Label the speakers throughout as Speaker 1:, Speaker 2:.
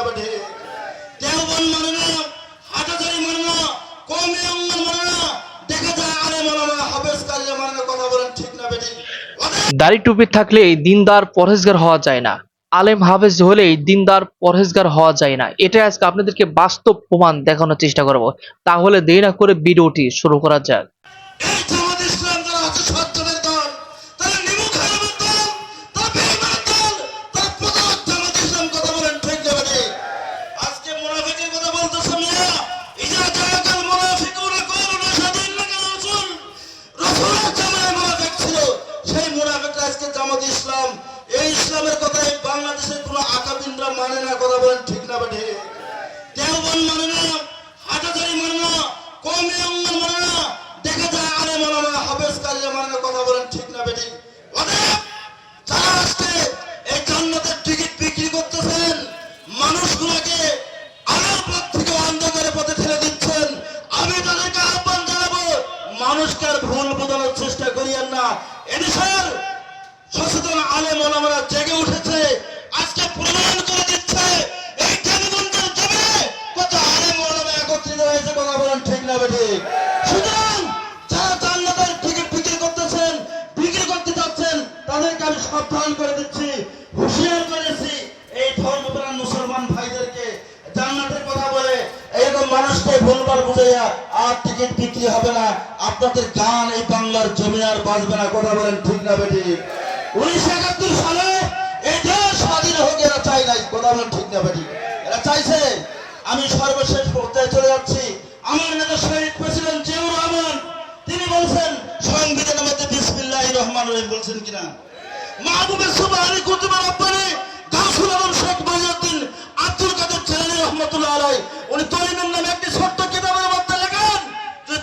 Speaker 1: না বেঠে দেওবন মানে না মানে না কমে অঙ্গন মানে না দেখা যায় আরে মালামা হাফেজ কালিয়া মানে কথা বলেন ঠিক না বেঠে
Speaker 2: দাড়ি টুপি থাকলেই দিনদার পরহেজগার হওয়া যায় না। আলেম হাফেজ হলেই দিনদার পরহেজগার হওয়া যায় না। এটা আজকে আপনাদেরকে বাস্তব প্রমাণ দেখানোর চেষ্টা করব। তাহলে দেরি না করে ভিডিওটি শুরু করা যাক।
Speaker 1: জামাত ইসলাম, এই ইসলামের কথা এই বাংলাদেশের কোনো আকাবিনরা মানে না, কথা বলেন ঠিক না বেঠে দেওবন মানে না হাটাজারি মানে না, কমে আলেম জেগে উঠেছে। আজকে প্রমাণ করে দিচ্ছে, এই দেবগঞ্জের জমি কত আলেম ওলামা একত্রিত হয়েছে কথা বলেন ঠিক না বেঠে। সুতরাং যারা জান্নাতের টিকিট বিক্রি করতেছেন, বিক্রি করতে যাচ্ছেন, তাদেরকে আমি সাবধান করে দিচ্ছি, হুঁশিয়ার করেছি এই ধর্মপ্রাণ মুসলমান ভাইদেরকে জান্নাতের কথা বলে এরকম মানুষকে ভুলবার বুঝাইয়া আর টিকিট বিক্রি হবে না। আপনাদের গান এই বাংলার জমি আর বাঁচবে না, কথা বলেন ঠিক না বেটি উনিশশো একাত্তর সালে দেশ স্বাধীন হোক এরা চাই নাই কথা আমি সর্বশেষ পর্যায়ে চলে যাচ্ছি। আমার নেতা শহীদ প্রেসিডেন্ট জিয়াউর রহমান, তিনি বলছেন, সংবিধানের মধ্যে বিসমিল্লাহ রহমান রহিম বলছেন কিনা? মাহবুবের সুবহানি কুতুবা রব্বানি আলাই উনি তলিমের নামে একটি ছোট্ট কিতাবের মধ্যে লেখেন যে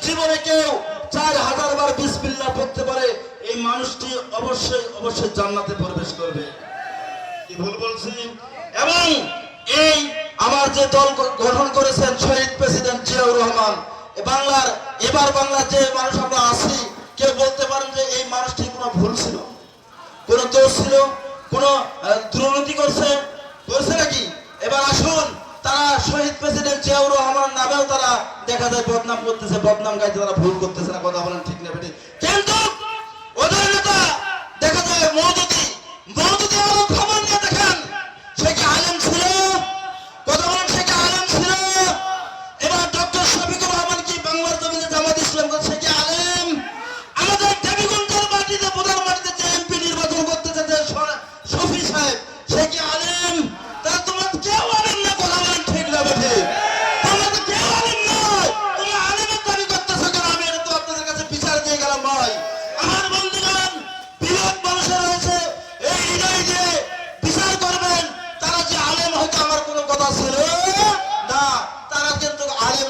Speaker 1: কেউ চার হাজার বার বিসমিল্লাহ পড়তে পারে, এই মানুষটি অবশ্যই অবশ্যই জান্নাতে প্রবেশ করবে। কি ভুল বলছি? এবং এই আমার যে দল গঠন করেছেন শহীদ প্রেসিডেন্ট জিয়াউর রহমান বাংলার, এবার বাংলার যে মানুষ আমরা আছি, কেউ বলতে পারেন যে এই মানুষটি কোনো ভুল ছিল? কোন দোষ ছিল? কোন দুর্নীতি করছে? করছে নাকি? এবার আসুন, তারা শহীদ প্রেসিডেন্ট জিয়াউর রহমান নামেও তারা দেখা যায় বদনাম করতেছে, বদনাম গাইতে তারা ভুল করতেছে না, কথা বলেন ঠিক না বেটি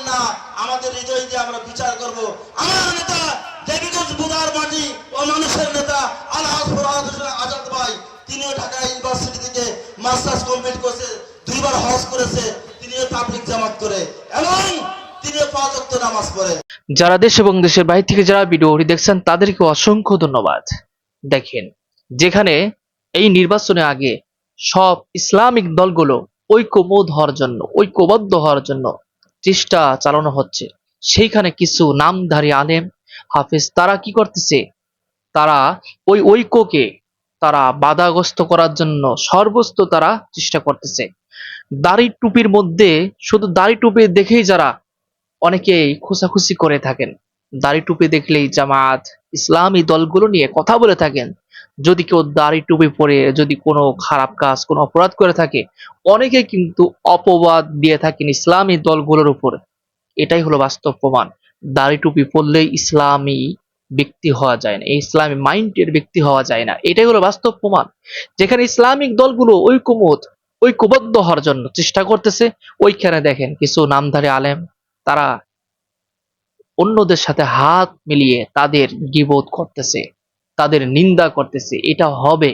Speaker 1: না, আমাদের হৃদয় দিয়ে আমরা বিচার করব। আমার নেতা দেবীগঞ্জ বুধার মাটি ও মানুষের নেতা, আলহাজ আজাদ ভাই, তিনিও ঢাকা ইউনিভার্সিটি থেকে মাস্টার্স কমপ্লিট করেছে, দুইবার হজ করেছে, তিনিও তাবলিক জামাত করে, এবং তিনিও পাঁচ নামাজ পড়ে।
Speaker 2: যারা দেশ এবং দেশের বাইরে থেকে যারা ভিডিওটি দেখছেন, তাদেরকে অসংখ্য ধন্যবাদ। দেখেন, যেখানে এই নির্বাচনে আগে সব ইসলামিক দলগুলো ঐক্যবোধ হওয়ার জন্য, ঐক্যবদ্ধ হওয়ার জন্য চেষ্টা চালানো হচ্ছে। সেইখানে কিছু নামধারী আলেম, হাফিজ, তারা কি করতেছে? তারা ওই ঐক্যকে তারা বাধাগ্রস্ত করার জন্য সর্বস্ত তারা চেষ্টা করতেছে। দাড়ি টুপির মধ্যে, শুধু দাড়ি টুপি দেখেই যারা অনেকেই খুশাখুশি করে থাকেন। দাড়ি টুপি দেখলেই জামাত ইসলামী দলগুলো নিয়ে কথা বলে থাকেন। যদি কেউ দাড়ি টুপি পরে যদি কোনো খারাপ কাজ, কোনো অপরাধ করে থাকে, অনেকে কিন্তু অপবাদ দিয়ে থাকেন ইসলামী দলগুলোর উপর। এটাই হলো বাস্তব প্রমাণ। দাড়ি টুপি পরলেই ইসলামী ব্যক্তি হওয়া যায় না ইসলামী মাইন্ডের ব্যক্তি হওয়া যায় না। এটাই হলো বাস্তব প্রমাণ। যেখানে ইসলামিক দলগুলো ঐক্যমত, ঐক্যবদ্ধ হওয়ার জন্য চেষ্টা করতেছে, ওইখানে দেখেন কিছু নামধারী আলেম, তারা অন্যদের সাথে হাত মিলিয়ে তাদের গিবোধ করতেছে। তাদের নিন্দা করতেছে, এটা হবে।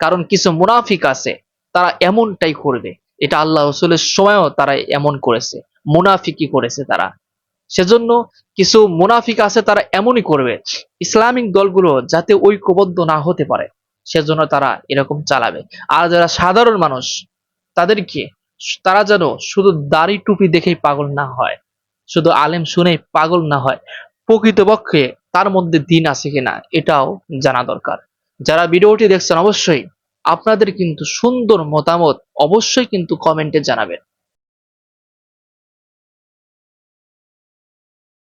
Speaker 2: কারণ কিছু মুনাফিক আছে, তারা এমনটাই করবে। এটা আল্লাহ রসুলের সময়ও তারা এমন করেছে মুনাফিকি করেছে তারা। সেজন্য কিছু মুনাফিক আছে, তারা এমনই করবে। ইসলামিক দলগুলো যাতে ঐক্যবদ্ধ না হতে পারে, সেজন্য তারা এরকম চালাবে। আর যারা সাধারণ মানুষ, তাদেরকে তারা যেন শুধু দাড়ি টুপি দেখেই পাগল না হয়, শুধু আলেম শুনেই পাগল না হয়। প্রকৃতপক্ষে তার মধ্যে দিন আছে কিনা এটাও জানা দরকার। যারা ভিডিওটি দেখছেন অবশ্যই আপনাদের কিন্তু সুন্দর মতামত অবশ্যই কিন্তু কমেন্টে জানাবেন।